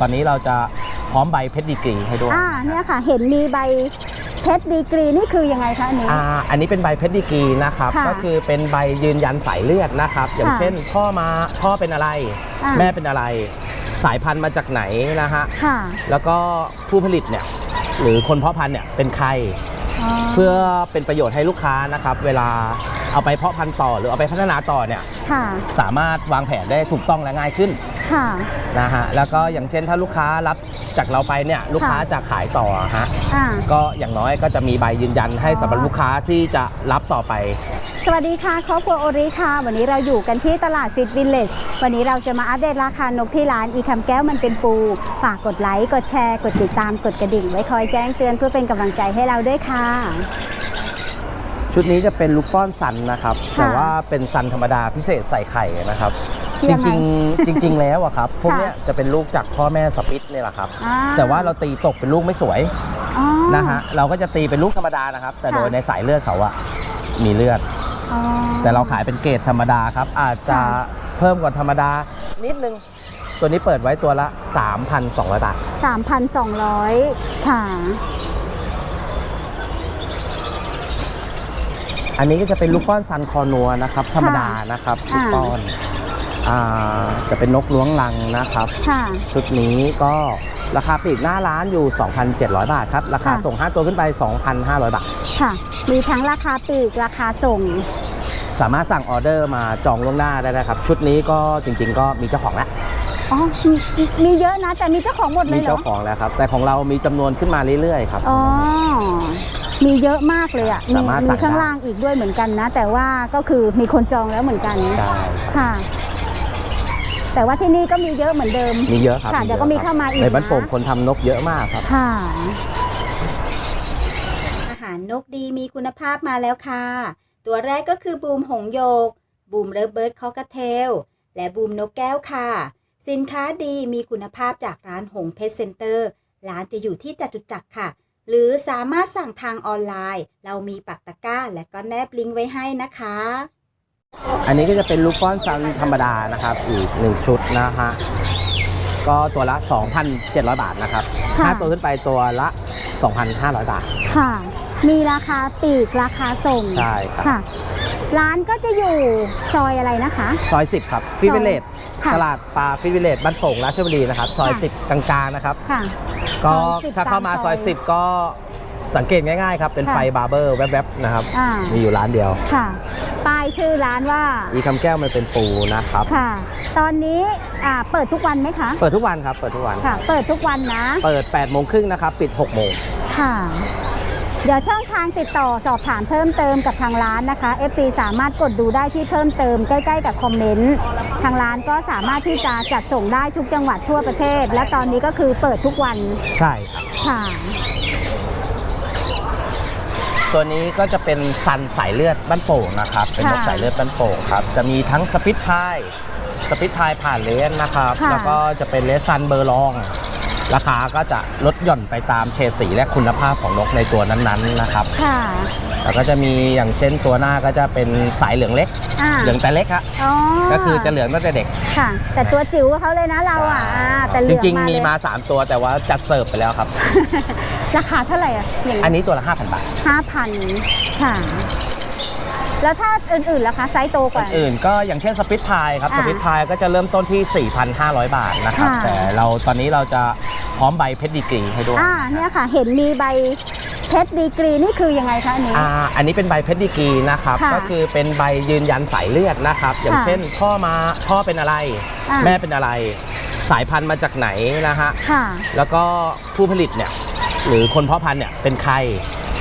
ตอนนี้เราจะพร้อมใบเพชรดีกรีให้ด้วยอ่าเนี่ยค่ะ เห็นมีใบเพชรดีกรีนี่คือยังไงคะอันนี้ อ่าอันนี้เป็นใบเพชรดีกรีนะครับ ค่ะก็คือเป็นใบยืนยันสายเลือดนะครับ อย่างค่ะเช่น พ่อมาพ่อเป็นอะไร อ่า แม่เป็นอะไร สายพันธุ์มาจากไหนนะฮะค่ะแล้วก็ผู้ผลิตเนี่ยหรือคนเพาะพันธุ์เนี่ยเป็นใคร เพื่อเป็นประโยชน์ให้ลูกค้านะครับ เวลาเอาไปเพาะพันธุ์ต่อหรือเอาไปพัฒนาต่อเนี่ยค่ะ สามารถวางแผนได้ถูกต้องและง่ายขึ้น ค่ะนะฮะแล้วก็อย่างเช่นถ้าลูกค้ารับจากเราไปเนี่ยลูกค้าค่ะจะขายต่อฮะอ่า ก็อย่างน้อยก็จะมีใบยืนยันให้อ๋อสำหรับลูกค้าที่จะรับต่อไป สวัสดีค่ะครอบครัวโอริค่ะ วันนี้เราอยู่กันที่ตลาดฟิตวิลเลจวันนี้เราจะมาอัปเดตราคานกที่ร้านอีคำแก้วมันเป็นปู ฝากกดไลค์กดแชร์ กดติดตามกดกระดิ่ง ไว้คอยแจ้งเตือนเพื่อเป็นกำลังใจให้เราด้วยค่ะ ชุดนี้จะเป็นลูกป้อนซันนะครับ ค่ะ แต่ว่าเป็นซันธรรมดาพิเศษใส่ไข่นะครับ จยังไงริงๆจริง ๆ แล้วอะครับพวกค่ะเนี้ยจะเป็นลูกจากพ่อแม่สปิตเนี่ยแหละครับ อ่แต่ว่าเราตีตกเป็นลูกไม่สวยอ๋อ นะฮะเราก็จะตีเป็นลูกธรรมดานะครับ แต่ค่ะ โดยในสายเลือดเขาอะมีเลือด อ๋อ แต่เราขายเป็นเกรดธรรมดาครับ อาจจะค่ะ เพิ่มกว่าธรรมดา นิดนึง ตัวนี้เปิดไว้ตัวละ 3,200 บาท 3,200ค่ะ อันนี้ก็จะเป็นลูกป้อนซันคอนัวนะครับ ธรรมดานะครับลูอ่ากป้อน อ่าจะเป็นนกล้วงลังนะครับ ค่ะ ชุดนี้ก็ราคาปลีกหน้าร้านอยู่ 2,700 บาทครับ ราคาค่ะ ส่ง 5 ตัวขึ้นไป 2,500 บาท ค่ะ มีทั้งราคาปลีกราคาส่ง สามารถสั่งออเดอร์มาจองล่วงหน้าได้นะครับ ชุดนี้ก็จริงๆ ก็มีเจ้าของแล้ว อ๋อมีมีเยอะนะ แต่มีเจ้าของหมดเลมียเหรเจ้าอ ของแล้วครับ แต่ของเรามีจำนวนขึ้นมาเรื่อยๆครับ อ๋อ มีเยอะมากเลยอะ มีสามารถสั่มีงข้างได้ ล่างอีกด้วยเหมือนกันนะ แต่ว่าก็คือมีคนจองแล้วเหมือนกันใช่ค่ะ แต่ว่าที่นี่ก็มีเยอะเหมือนเดิม มีเยอะครับค่ะเดี๋ยวก็มีอะครับเข้ามาอีกในบ้านนะโป่งคนทำนกเยอะมากครับค่ะอาหารนกดีมีคุณภาพมาแล้วค่ะ ตัวแรกก็คือบูมหงโยก บูมเลิฟเบิร์ดคอกเทล และบูมนกแก้วค่ะ สินค้าดีมีคุณภาพจากร้านหงเพชรเซ็นเตอร์ร้านจะอยู่ที่จตุจักรค่ะ หรือสามารถสั่งทางออนไลน์ เรามีปักตะกร้าและก็แนบลิงก์ไว้ให้นะคะ อันนี้ก็จะเป็นลูกป้อนซันธรรมดานะครับ อีกหนึ่งชุดนะฮะ ก็ตัวละ 2,700 บาทนะครับค่ะ ถ้าตัวขึ้นไปตัวละ 2,500 บาท ค่ะ มีราคาปลีกราคาส่งใช่ครับ ค่ะ ร้านก็จะอยู่ซอยอะไรนะคะ ซอย 10 ครับฟิตวิลเลจค่ะตลาดปลาฟิตวิลเลจบ้านโป่งราชบุรีนะครับ ซอย ค่ะ 10 กลางๆนะครับ ค่ะก็ซอย10ถ้าเข้ามาตามซซออยย10 ก็ สังเกตง่ายๆครับ เป็นค่ะไฟบาร์เบอร์แวบๆนะครับอ่ามีอยู่ร้านเดียวค่ะ ป้ายชื่อร้านว่า อีคำแก้วมันเป็นปูนะครับค่ะ ตอนนี้อ่าเปิดทุกวันไหมคะ เปิดทุกวันครับ เปิดทุกวันค่ะ เปิดทุกวันนะ เปิด8โมงครึ่งนะครับ ปิด6โมงค่ะเดี๋ยวช่องทางติดต่อสอบถามเพิ่มเติมกับทางร้านนะคะ FC สามารถกดดูได้ที่เพิ่มเติมใกล้ ๆ กับคอมเมนต์ ทางร้านก็สามารถที่จะจัดส่งได้ทุกจังหวัดทั่วประเทศ และตอนนี้ก็คือเปิดทุกวัน ใช่ครับค่ะ ตัวนี้ก็จะเป็นซันสายเลือดบ้านโป่งนะครับ เป็นนกค่ะสายเลือดบ้านโป่งครับ จะมีทั้งสปิทพายสปิทพายผ่านเลนนะครับ ค่ะ แล้วก็จะเป็นเลสซันเบอร์ลอง ราคาก็จะลดหย่อนไปตามเฉดสีและคุณภาพของนกในตัวนั้นๆนะครับ ค่ะ แล้วก็จะมีอย่างเช่นตัวหน้าก็จะเป็นสายเหลืองเล็ก อ่า เหลืองแต่เล็กฮะอ๋อก็คือจะเหลืองตั้งแต่เด็กค่ะ แต่ตัวจิ๋วกว่าเขาเลยนะเราอะอ่าแต่เหจลืองริง ๆ มีเลยมา 3 ตัวแต่ว่าจัดเสิร์ฟไปแล้วครับ ราคาเท่าไหร่อะอย่างอันนี้ตัวละ5,000 บาท ห้าพันค่ะ แล้วถ้าอื่นๆล่ะคะไซส์โตกว่า อื่นๆก็อย่างเช่นสปิทพายครับ อ่าสปิทพายก็จะเริ่มต้นที่ 4,500 บาทนะครับ ค่ะ แต่เราตอนนี้เราจะพร้อมใบเพชรดีกรีให้ด้วยอ่าเนี่ยค่ะ เห็นมีใบเพชรดีกรีนี่คือยังไงคะอันนี้ อ่าอันนี้เป็นใบเพชรดีกรีนะครับ ค่ะก็คือเป็นใบยืนยันสายเลือดนะครับ อย่างค่ะเช่นพ่อมาพ่อเป็นอะไร อ่า แม่เป็นอะไร สายพันธุ์มาจากไหนนะฮะ ค่ะ แล้วก็ผู้ผลิตเนี่ย หรือคนเพาะพันธุ์เนี่ยเป็นใคร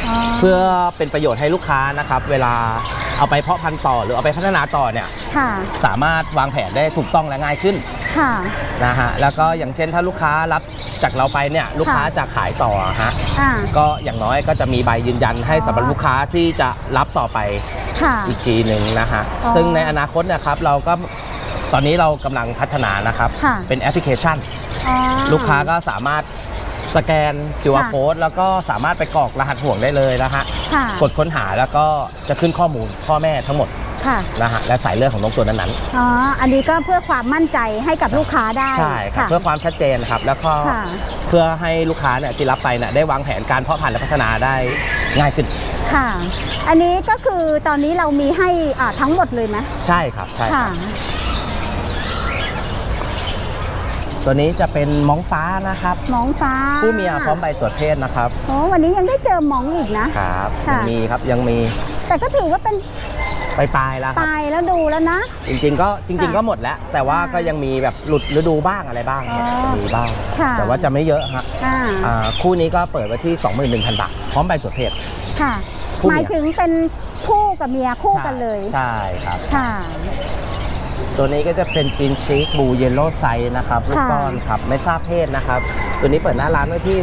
อ๋อเพื่อเป็นประโยชน์ให้ลูกค้านะครับ เวลาเอาไปเพาะพันธุ์ต่อหรือเอาไปพัฒนาต่อเนี่ยค่ะ สามารถวางแผนได้ถูกต้องและง่ายขึ้นค่ะ นะฮะแล้วก็อย่างเช่นถ้าลูกค้ารับจากเราไปเนี่ยลูกค้าจะขายต่อฮะอ่า ก็อย่างน้อยก็จะมีใบยืนยันให้สำหรับลูกค้าที่จะรับต่อไป ค่ะ อีกทีหนึ่งนะฮะ อ๋อซึ่งในอนาคตนะครับเราก็ตอนนี้เรากำลังพัฒนานะครับ ค่ะ เป็นแอปพลิเคชัน อ๋อลูกค้าก็สามารถ สแกน QR ค่ะ code แล้วก็สามารถไปกรอกรหัสห่วงได้เลยนะฮะค่ะ กดค้นหาแล้วก็จะขึ้นข้อมูลพ่อแม่ทั้งหมดค่ะ นะฮะและสายเลือดของนกตัวนั้นอ๋อ อันนี้ก็เพื่อความมั่นใจให้กับลูกค้าได้ๆใช่ครับะเพื่อความชัดเจนครับ แล้วก็ค่ะ เพื่อให้ลูกค้าเนี่ยที่รับไปเนี่ยได้วางแผนการเพาะพันธุ์และพัฒนาได้ง่ายขึ้น ค่ะ อันนี้ก็คือตอนนี้เรามีให้อ่าทั้งหมดเลยไหมใช่ครับใช่คค่ะ รับ ตัวนี้จะเป็นมองฟ้านะครับ หมองฟ้าผู้เมียพร้อมใบตรวจเพศนะครับโอ้วันนี้ยังได้เจอหมองอีกนะ ครับค่ะ ยังมีครับยังมีแต่ก็ถือว่าเป็นปลายๆแล้วคปรับลายแล้วดูแล้วนะ จริงๆก็จริงๆค่ะก็หมดแล้ว แต่ว่าค่ะก็ยังมีแบบหลุดฤดูบ้างอะไรบ้างครับอ๋อ มีบ้าง ค่ะแต่ว่าจะไม่เยอะฮะอ่าอ่าคู่นี้ก็เปิดไว้ที่ 21,000 บาทพร้อมใบตรวจเพศ ค่ะ ผู้หเมียมายถึงเป็นคู่กับเมียคู่กันเลย ใช่ครับ ค่ะ ตัวนี้ก็จะเป็นกินชีกบูเยลโล่ไซนะครับลูกค่ะก้อนครับไม่ทราบเพศนะครับ ตัวนี้เปิดหน้าร้านไว้ที่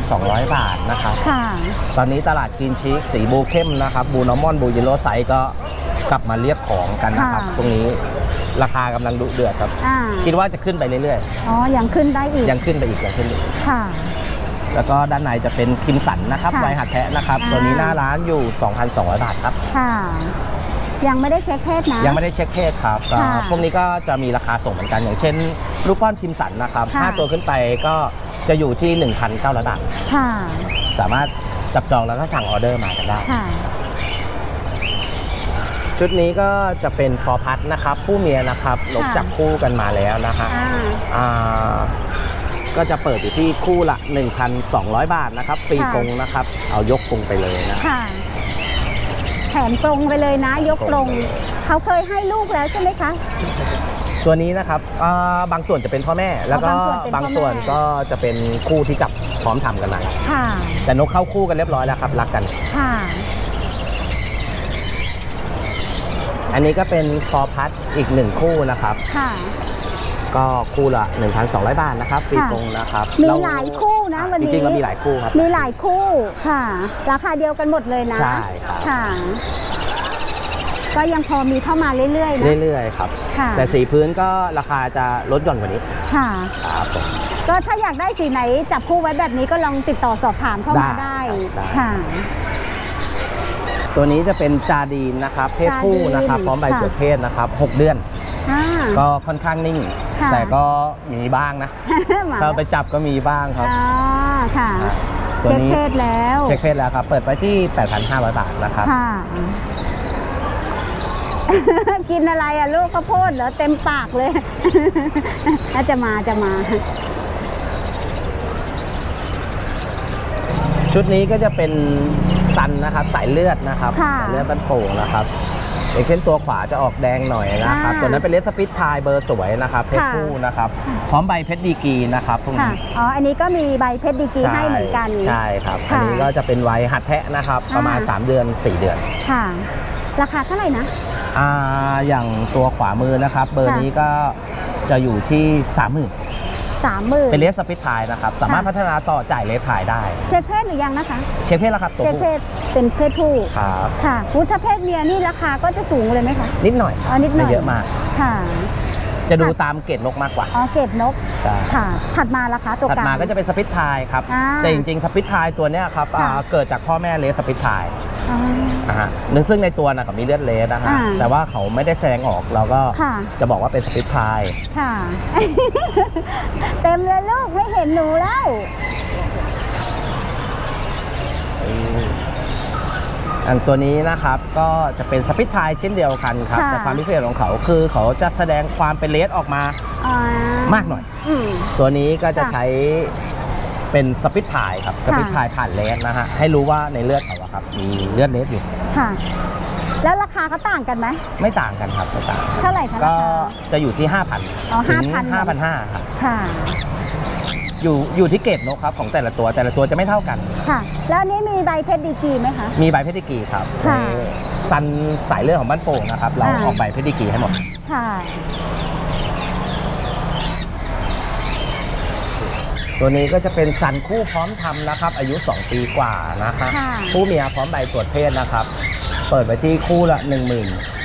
3,200 บาทนะครับค่ะตอนนี้ตลาดกินชีกสีบูเข้มนะครับบูนอร์มอนบูเยลโล่ไซก็กลับมาเรียกของกันนะครับค่ะตรงนี้ราคากำลังดุเดือดครับอ่าคิดว่าจะขึ้นไปเรื่อยอ๋อ ยังขึ้นได้อีกๆยังขึ้นไปอีกยังขึ้นไปอีกค่ะ แล้วก็ด้านในจะเป็นคิมสันนะครับค่ะไวหัดแทะนะครับอ่าตัวนี้หน้าร้านอยู่ 2,200 บาทครับ ค่ะ ยังไม่ได้เช็คเพศนะ ยังไม่ได้เช็คเพศครับก็ค่ะพวกนี้ก็จะมีราคาส่งเหมือนกันอย่างเช่นลูกป้อนคิมสันนะครับค่ะ 5ตัวขึ้นไปก็จะอยู่ที่ 1,900 บาท ค่ะ สามารถจับจองแล้วก็สั่งออเดอร์มากันได้ ค่ะ ชุดนี้ก็จะเป็นฟอร์พัทนะครับผู้เมียนะครับนกค่ะจับคู่กันมาแล้วนะฮะ อ่า อ่าก็จะเปิดอยู่ที่คู่ละ 1,200 บาทนะครับฟรีค่ะ กรงนะครับ เอายกกรงไปเลยนะค่ะ แถมตรงไปเลยนะ ยกตรงตรงเลยเขาเคยให้ลูกแล้วใช่ไหมคะ ตัวนี้นะครับอ่าบางส่วนจะเป็นพ่อแม่ แล้วก็บางส่วนเป็นพ่อแม่บางส่วนก็จะเป็นคู่ที่จับพร้อมทำกันมาค่ะ แต่นกเข้าคู่กันเรียบร้อยแล้วครับรักกัน ค่ะ อันนี้ก็เป็นฟอร์พัทอีกหนึ่งคู่นะครับ ค่ะ ก็คู่ละ 1,200 บาทนะครับฟรีค่ะกรงนะครับมีเรหลายคู่นะวันนี้จริงๆเรามีหลายคู่ครับ มีหลายคู่ค่ะ ราคาเดียวกันหมดเลยนะใช่ครับค่ะก็ยังพอมีเข้ามาเรื่อยๆนะเรื่อยๆครับค่ะแต่สีพื้นก็ราคาจะลดหย่อนกว่านี้ ค่ะครับผมก็ถ้าอยากได้สีไหนจับคู่ไว้แบบนี้ก็ลองติดต่อสอบถามเข้ามาได้ได้ได้ค่ะ ตัวนี้จะเป็นจาดีนนะครับ เพศผู้นะครับจาดีนพร้อมใบค่ะตรวจเพศนะครับ 6 เดือน อ่า ก็ค่อนข้างนิ่ง ค่ะ แต่ก็มีบ้างนะมาถ้าไปจับก็มีบ้างครับ อ่าค่ะครับตัวเช็คนี้ เพศแล้วเช็คเพศแล้วครับ เปิดไปที่ 8,500 บาทนะครับ ค่ะ กินอะไรอะลูกข้าวโพดเหรอ เต็มปากเลย น่าจะมาจะมา ชุดนี้ก็จะเป็นซันนะครับ สายเลือดนะครับค่ะ สายเลือดบันโป่งนะครับ อย่างเช่นตัวขวาจะออกแดงหน่อยนะครับอ่าตัวนั้นเป็นเลสสปิทไทยเบอร์สวยนะครับเพศค่ะ ผู้นะครับพร้อมใบเพชรดีกรีนะครับพวกค่ะนี้อ๋ออันนี้ก็มีใบเพชรดีกรีให้เหมือนกัน ใช่ครับค่ะอันนี้ก็จะเป็นวัยหัดแทะนะครับประมาณอ่า3เดือน 4 เดือนค่ะ ราคาเท่าไหร่นะอ่าอย่างตัวขวามือนะครับ เบอร์ค่ะ นี้ก็จะอยู่ที่ 30,000 สามหมื่นเป็นเลสสปิทไทยนะครับ สามารถค่ะพัฒนาต่อจ่ายเลสไทยได้ เช็คเพศหรือยังนะคะ เช็คเพศแล้วครับตัวเช็คผู้ เพศเป็นเพศผู้ครับ ค่ะพุทธเพศเมียนี่ราคาก็จะสูงเลยไหมคะ นิดหน่อยอ๋อนิดหน่อย ไม่เยอะมาก ค่ะ จะดูค่ะตามเกรดนกมากกว่า อ๋อ เกรดนกใช่ค่ะ ถัดมาราคาตัวถัดกลาง มาก็จะเป็นสปิทไทยครับ อ่าแต่จริงๆ สปิทไทยตัวเนี้ยครับอ่าค่ะ เกิดจากพ่อแม่เลสสปิทไทยอ๋อ นะฮะซึ่งในตัวนะกับมีเลือดเลสนะฮะอ่าแต่ว่าเขาไม่ได้แสดงออกเราก็ค่ะ จะบอกว่าเป็นสปิทไทยค่ะ เต็มเลยลูกไม่เห็นหนูแล้ว อันตัวนี้นะครับก็จะเป็นสปิทไทยเช่นเดียวกันครับ ค่ะ แต่ความพิเศษของเขาคือเขาจะแสดงความเป็นเลสออกมาอ๋อมากหน่อย อืม ตัวนี้ก็จะค่ะใช้เป็นสปิทไทยครับสค่ะ ปิทไทยผ่านเลสนะฮะให้รู้ว่าในเลือดเขาอะครับมีเลือดเลสอยู่ค่ะ แล้วราคาก็ต่างกันไหมไม่ต่างกันครับไม่ต่าง เท่าไหร่คะราก็คา จะอยู่ที่ 5,000อ๋อถึง5,000 5,500ครับ ค่ะ อยู่อยู่ที่เกรดนกครับของแต่ละตัวแต่ละตัวจะไม่เท่ากัน ค่ะ แล้วอันนี้มีใบเพชรดีกรีไหมคะ มีใบเพชรดิกรีครับค่ะในซันสายเลือดของบ้านโป่งนะครับ เราอ่า ออกใบเพชรดิกรีให้หมด ค่ะตัวนี้ก็จะเป็นซันคู่พร้อมทำนะครับ อายุ 2 ปีกว่านะครับ ค่ะคู่เมียพร้อมใบตรวจเพศนะครับ เปิดไปที่คู่ละ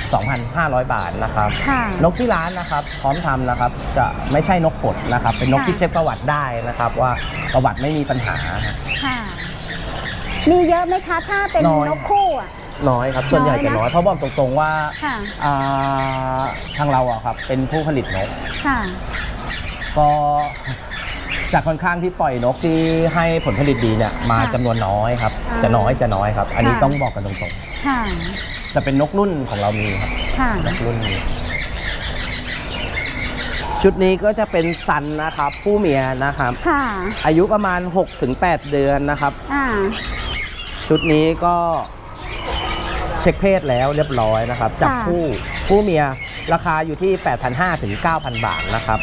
12,500 บาทนะครับค่ะ นกที่ร้านนะครับ พร้อมทำนะครับ จะไม่ใช่นกปลดนะครับ เป็นนกค่ะ ที่เช็คประวัติได้นะครับ ว่าประวัติไม่มีปัญหา ค่ะ มีเยอะไหมคะ ถ้าเป็นน้อย นกคู่อะ น้อยครับ ส่วนใหญ่จะน้น้ออยยนะเพราะบอกตรงๆว่าค่ะ อ่าทางเราอะครับเป็นผู้ผลิตนก ค่ะ ก็ จากค่อนข้างที่ปล่อยนกที่ให้ผลผลิตดีเนี่ยมาค่ะจำนวนน้อยครับอ่าจะน้อยจะน้อยครับ อันนี้ค่ะ ต้องบอกกันตรงค่ะๆจะเป็นนกรุ่นของเรามีครับค่ะนกรุ่นมีชุดนี้ก็จะเป็นซันนะครับผู้เมียนะครับ ค่ะอายุประมาณ 6-8 เดือนนะครับ อ่าชุดนี้ก็เช็คเพศแล้วเรียบร้อยนะครับ จับค่ะคู่ผู้เมียราคาอยู่ที่ 8,500ถึง9,000 บาทนะครับ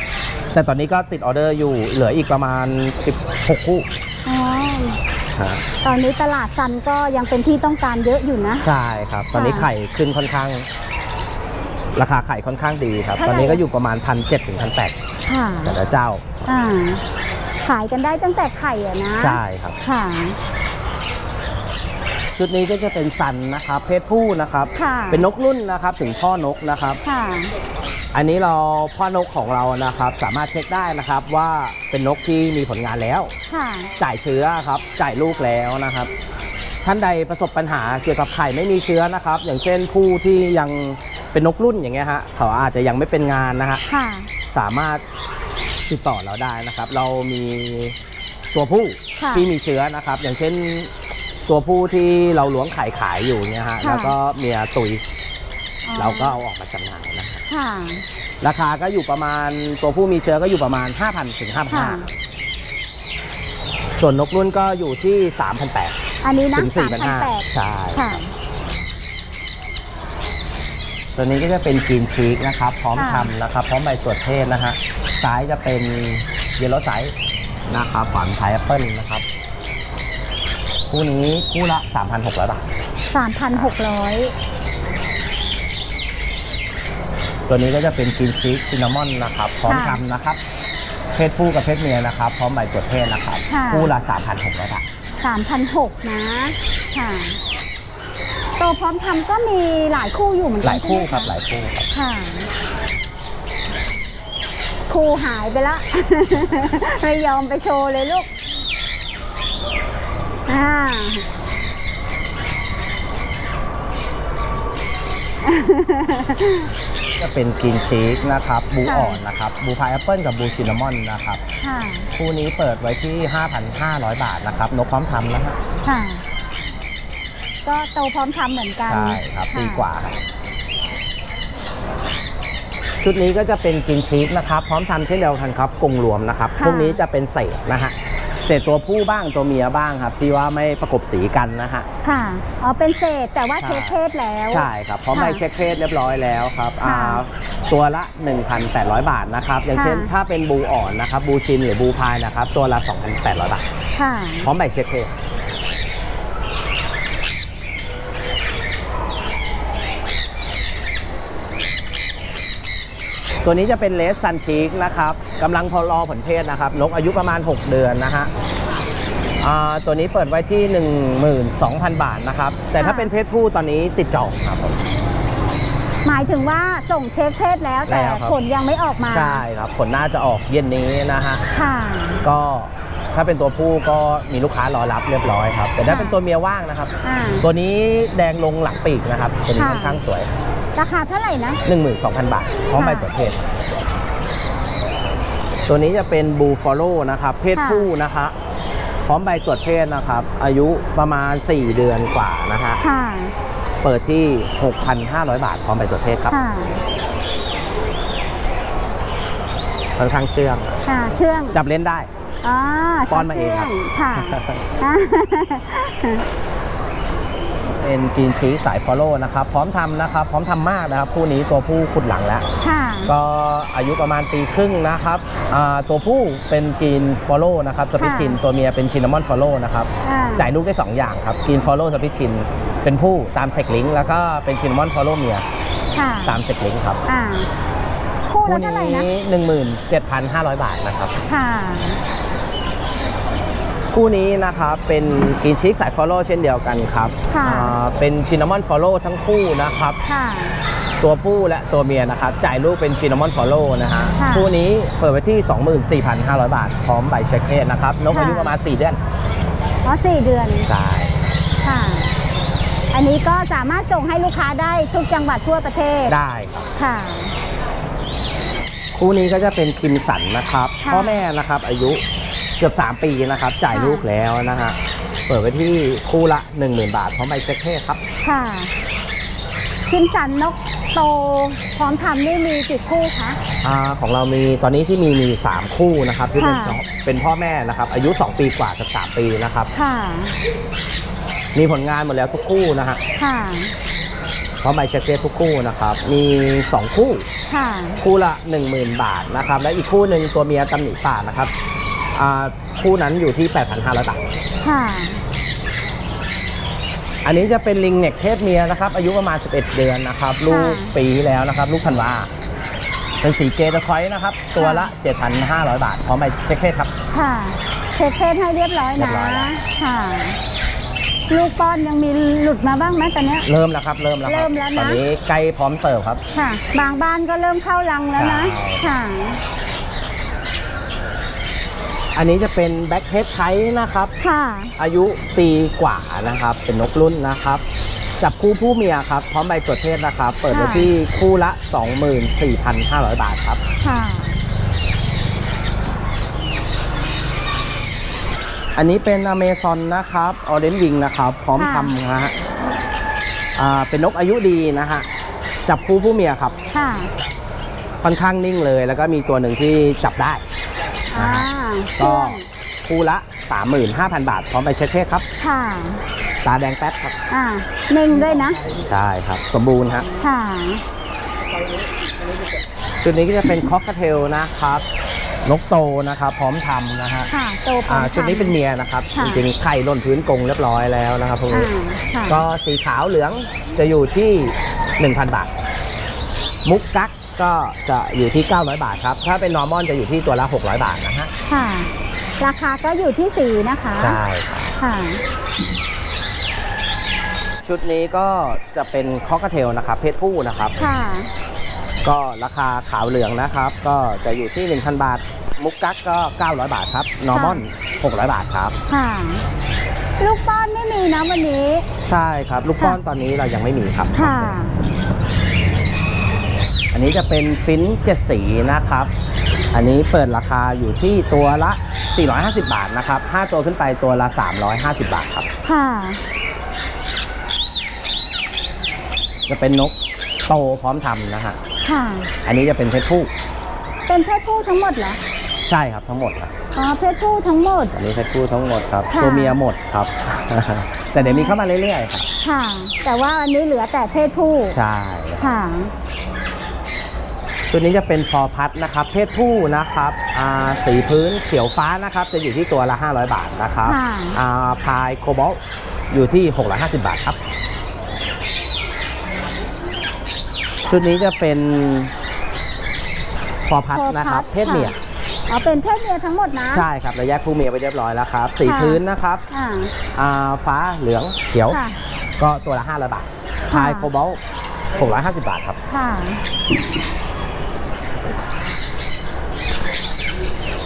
แต่ตอนนี้ก็ติดออเดอร์อยู่เหลืออีกประมาณ 16 คู่อ๋อฮะตอนนี้ตลาดซันก็ยังเป็นที่ต้องการเยอะอยู่นะ ใช่ครับ ตอนนี้ค่ะไข่ขึ้นค่อนข้าง ราคาไข่ค่อนข้างดีครับ เท่าไหร่ ตอนนี้ก็อยู่ประมาณ1 7 0 0ถึง1,800ค่ะแต่ละเจ้าอ่าขายกันได้ตั้งแต่ไข่อะนะ ใช่ครับ ค่ะ ชุดนี้ก็จะเป็นซันนะครับ เพศผู้นะครับ ค่ะ เป็นนกรุ่นนะครับถึงพ่อนกนะครับ ค่ะ อันนี้เราพ่อนกของเรานะครับ สามารถเช็คได้นะครับว่าเป็นนกที่มีผลงานแล้ว ค่ะ จ่ายเชื้อครับ จ่ายลูกแล้วนะครับ ท่านใดประสบปัญหาเกี่ยวกับไข่ไม่มีเชื้อนะครับ อย่างเช่นผู้ที่ยังเป็นนกรุ่นอย่างเงี้ยฮะเขาอาจจะยังไม่เป็นงานนะฮะค่ะ สามารถติดต่อเราได้นะครับ เรามีตัวผู้ค่ะ ที่มีเชื้อนะครับ อย่างเช่น ตัวผู้ที่เราล้วงไข่ขายอยู่เนี่ยฮะค่ะ แล้วก็เมียตุยอ๋อเราก็เอาออกมาจำหน่ายนะครับค่ะ ราคาก็อยู่ประมาณตัวผู้มีเชื้อก็อยู่ประมาณ 5,000ถึงค่ะ 5,500ส่วนนกรุ่นก็อยู่ที่3,800อันนี้นะถึงสามพันแปด4,500ใช่ค่ะ ตัวนี้ก็จะเป็นกรีนชีกนะครับ พร้อมค่ะ ทำนะครับ พร้อมใบตรวจเพศนะฮะซ้ายจะเป็นเยลโล่ไซส์นะครับฝันไทยแอปเปิลนะครับ คู่นี้คู่ละ 3,600 บาทสามพันหกร้อยตัวนี้ก็จะเป็นกรีนชีกซินนามอนนะครับ พร้อมทำนะครับ เพศผู้กับเพศเมียนะครับ พร้อมใบตรวจเพศนะครับคู่ละ 3,600 บาทสามพันหกนะค่ะโตพร้อมทำก็มีหลายคู่อยู่เหมือนหกัลายคู่ใช่ไมะครับหลายคู่ครับ ค่ะครูหายไปละ ไม่ยอมไปโชว์เลยลูก อ่าจะเป็นกรีนชีกนะครับบูค่ะอ่อนนะครับบูพายแอปเปิลกับบูซินนามอนนะครับค่ะคู่นี้เปิดไว้ที่ 5,500 บาทนะครับนกพร้อมทำนะฮะค่ะ ก็โตพร้อมทำเหมือนกันใช่ครับะปีกว่าครับชุดนี้ก็จะเป็นกรีนชีกนะครับ พร้อมทำเช่นเดียวกันครับกรงรวมนะครับค่ะพวกนี้จะเป็นเศษนะฮะ เศษตัวผู้บ้างตัวเมียบ้างครับ ที่ว่าไม่ประกบสีกันนะฮะ ค่ะ อ๋อ เป็นเศษแต่ว่าใช่เช็คเพศแล้ว ใช่ครับพร้อมใบค่ะเช็คเพศเรียบร้อยแล้วครับค่ะอ่าตัวละ 1,800 บาทนะครับ อย่างเช่นค่ะถ้าเป็นบูอ่อนนะครับ บูชินหรือบูพายนะครับ ตัวละ 2,800 บาท ค่ะ พร้อมใบเช็คเพศ ตัวนี้จะเป็นเลสซันชีกนะครับกำลังพอรอผลเพศนะครับนกอายุประมาณ 6 เดือนนะฮะอ่าตัวนี้เปิดไว้ที่ 12,000 บาทนะครับ แต่ถ้าค่ะเป็นเพศผู้ตอนนี้ติดจองครับผมหมายถึงว่าส่งเช็คเพศแล้วแต่แล้วครับผลยังไม่ออกมา ใช่ครับ ผลน่าจะออกเย็นนี้นะฮะค่ะก็ถ้าเป็นตัวผู้ก็มีลูกค้ารอรับเรียบร้อยครับ แต่ถ้าค่ะเป็นตัวเมียว่างนะครับอ่าตัวนี้แดงลงหลังปีกนะครับ ตัวนี้ค่ะค่อนข้างสวย ราคาเท่าไหร่นะ 12,000 บาท พร้อมค่ะใบตรวจเพศตัวนี้จะเป็นบูฟอโลนะครับ เพศค่ะผู้นะคะ พร้อมใบตรวจเพศนะครับ อายุประมาณ 4 เดือนกว่านะฮะค่ะเปิดที่ 6,500 บาท พร้อมใบตรวจเพศครับค่ะค่อนข้างเชื่องค่ะเชื่อง จับเล่นได้อ๋อป้อนมาเองครับชื่ค่ะอ่า เป็นจีนชีสายฟอลโล่นะครับพร้อมทำนะครับพร้อมทำมากนะครับคู่นี้ตัวผู้ขุดหลังแล้ว ค่ะ ก็อายุประมาณปีครึ่งนะครับอ่าตัวผู้เป็นกรีนฟอลโล่นะครับสปิชินตัวเมียเป็นชินนามอนฟอลโล่นะครับอ่า จ่ายลูกได้2อย่างครับกรีนฟอลโล่สปิชินเป็นผู้ตามเซกลิงแล้วก็เป็นชินนามอนฟอลโล่เมียค่ะตามเซกลิงครับอ่าคู่คู่ละเท่าไหร่นะนี้17,500บาทนะครับ ค่ะ คู่นี้นะครับเป็นกรีนชีสสายฟอลโล่เช่นเดียวกันครับค่ะอ่าเป็นชินนามอนฟอลโล่ทั้งคู่นะครับ ค่ะ ตัวผู้และตัวเมียนะครับ จ่ายลูกเป็นชินนามอนฟอลโล่นะฮะค่ะคู่นี้เปิดไว้ที่ 24,500 บาท พร้อมใบเช็คเพศนะครับนกอายุค่ะประมาณ 4 เดือนอ๋อสี่เดือน ใช่ค่ะ อันนี้ก็สามารถส่งให้ลูกค้าได้ทุกจังหวัดทั่วประเทศ ได้ครับ ค่ะ คู่นี้ก็จะเป็นคิมสันนะครับ ค่ะ พ่อแม่นะครับอายุ เกือบ 3 ปีนะครับ จ่ายค่ะลูกแล้วนะฮะเปิดไว้ที่คู่ละ 10,000 บาทพร้อมใบเช็คเทศครับ ค่ะ คิมสันนกโตพร้อมทำนี่มีกี่คู่คะอาของเรามีตอนนี้ที่มีมี 3 คู่นะครับที่เป็นค่ะ เป็นพ่อแม่นะครับ อายุ 2 ปีกว่ากับ 3 ปีนะครับ ค่ะ มีผลงานหมดแล้วทุกคู่นะฮะค่ะ พร้อมใบเช็คเทศทุกคู่นะครับ มี 2 คู่ ค่ะ คู่ละ 10,000 บาทนะครับ และอีกคู่หนึ่งตัวเมียตำหนิป่านะครับ อ่าคู่นั้นอยู่ที่ 8,500บาท ค่ะ อันนี้จะเป็นลิงเน็กเพศเมียนะครับ อายุประมาณ 11 เดือนนะครับ ลูกปีที่แล้วนะครับ ลูกพันวาเป็นสีเกตคอยนะครับ ตัวละ 7,500 บาทพร้อมใบเช็คเพศครับ ค่ะ เช็คเพศให้เรียบร้อยเรียนะบร้อยแล้ว ค่ะ ลูกป้อนยังมีหลุดมาบ้างไหมตอนเนี้ย เริ่มแล้วครับเริ่มแล้วคเริ่รับมแล้วนะ ตอนนี้ใกล้พร้อมเสิร์ฟครับ ค่ะ บางบ้านก็เริ่มเข้ารังแล้วนะใช่ค่ะ อันนี้จะเป็นแบ็คเฮดไทนะครับ ค่ะ อายุปีกว่านะครับ เป็นนกรุ่นนะครับ จับคู่ผู้เมียครับ พร้อมใบตรวจเพศนะครับ เปิดไว้ค่ะที่คู่ละ 24,500 บาทครับ ค่ะ อันนี้เป็นอเมซอนนะครับออเรนวิงนะครับ พร้อมค่ะทำนะฮะอ่าเป็นนกอายุดีนะฮะ จับคู่ผู้เมียครับ ค่ะ ค่อนข้างนิ่งเลย แล้วก็มีตัวหนึ่งที่จับได้อ่าก็เชื่องคู่ละ 35,000 บาท พร้อมใบเช็คเทศครับ ค่ะ ตาแดงแป๊ดครับ อ่าเน่งด้วยนะ ใช่ครับ สมบูรณ์ฮะค่ะชุดนี้ก็จะเป็นคอกเทลนะครับ นกโตนะครับ พร้อมทำนะฮะค่ะโตพร้ออ่ามชุดนี้เป็นทำเมียนะครับค่ะ จริงๆไข่หล่นพื้นกรงเรียบร้อยแล้วนะครับพวกอ่านี้ ค่ะ ก็สีขาวเหลืองจะอยู่ที่ 1,000 บาท มุกกั๊ก ก็จะอยู่ที่ 900 บาทครับ ถ้าเป็นนอร์มอนจะอยู่ที่ตัวละ 600 บาทนะฮะ ค่ะ ราคาก็อยู่ที่สีนะคะ ใช่ครับค่ะ ชุดนี้ก็จะเป็นคอกเทลนะครับ เพศผู้นะครับ ค่ะ ก็ราคาขาวเหลืองนะครับ ก็จะอยู่ที่ 1,000 บาท มุกกั๊กก็ 900 บาทครับนอร์มอน 600 บาทครับ ค่ะ ลูกป้อนไม่มีนะวันนี้ ใช่ครับ ลูกป้อนตอนนี้เรายังไม่มีครับ ค่ะ อันนี้จะเป็นฟินช์เจ็ดสีนะครับ อันนี้เปิดราคาอยู่ที่ตัวละ 450 บาทนะครับ 5 ตัวขึ้นไปตัวละ 350 บาทครับ ค่ะ จะเป็นนกโตพร้อมทำนะฮะ ค่ะ อันนี้จะเป็นเพศผู้เป็นเพศผู้ทั้งหมดเหรอ ใช่ครับทั้งหมดครับ อ๋อ เพศผู้ทั้งหมด อันนี้เพศผู้ทั้งหมดครับ ค่ะ ตัวเมียหมดครับ แต่เดี๋ยวมีเข้ามาเรื่อยๆครับ ค่ะ แต่ว่าอันนี้เหลือแต่เพศผู้ ใช่ ค่ะ ชุดนี้จะเป็นฟอร์พัดนะครับ เพศผู้นะครับอ่าสีพื้นเขียวฟ้านะครับ จะอยู่ที่ตัวละ 500 บาทนะครับค่ะอ่าพายโคบอลอยู่ที่ 650 บาทครับ ชุดนี้จะเป็นฟอร์พัด Four นะครับ Putt เพศเมียค่ะอ๋อเป็นเพศเมียทั้งหมดนะ ใช่ครับเราแยกคู่เมียไปเรียบร้อยแล้วครับสีค่ะพื้นนะครับอ่าอ่าฟ้าเหลืองเขียวค่ะก็ตัวละ500บาทพายโคบอล650 บาทครับ ค่ะ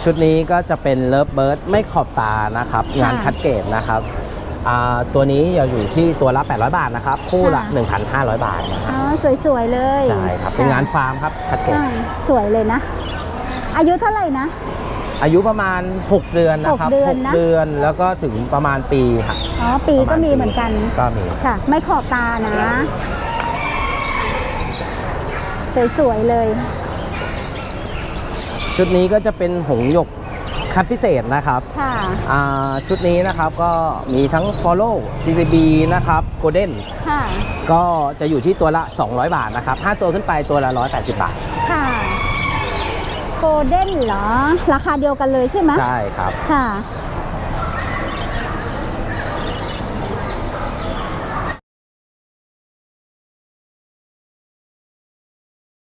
ชุดนี้ก็จะเป็นเลิฟเบิร์ดไม่ขอบตานะครับ งานค่ะคัดเกรดนะครับอ่าตัวนี้จะอยู่ที่ตัวละ 800 บาทนะครับ คู่ละค่ะ1,500 บาทนะครับอ๋อสวยๆเลยใช่ครับเป็นงานฟาร์มครับคัดเกรดอ่าสวยเลยนะ อายุเท่าไหร่นะ อายุประมาณ 6 เดือนนะครับหกเดือนนะหกเดือนแล้วก็ถึงประมาณปีครับอ๋อปีประก็มาณมีปีเหมือนกันก็มีค่ะ ไม่ขอบตานะ สวยๆเลย ชุดนี้ก็จะเป็นหงส์หยกคัดพิเศษนะครับค่ะอ่าชุดนี้นะครับก็มีทั้ง Follow CCB นะครับ Golden ค่ะก็จะอยู่ที่ตัวละ 200 บาทนะครับ 5 ตัวขึ้นไปตัวละ 180 บาท ค่ะโกลเด้นเหรอ ราคาเดียวกันเลยใช่ไหมใช่ครับ ค่ะ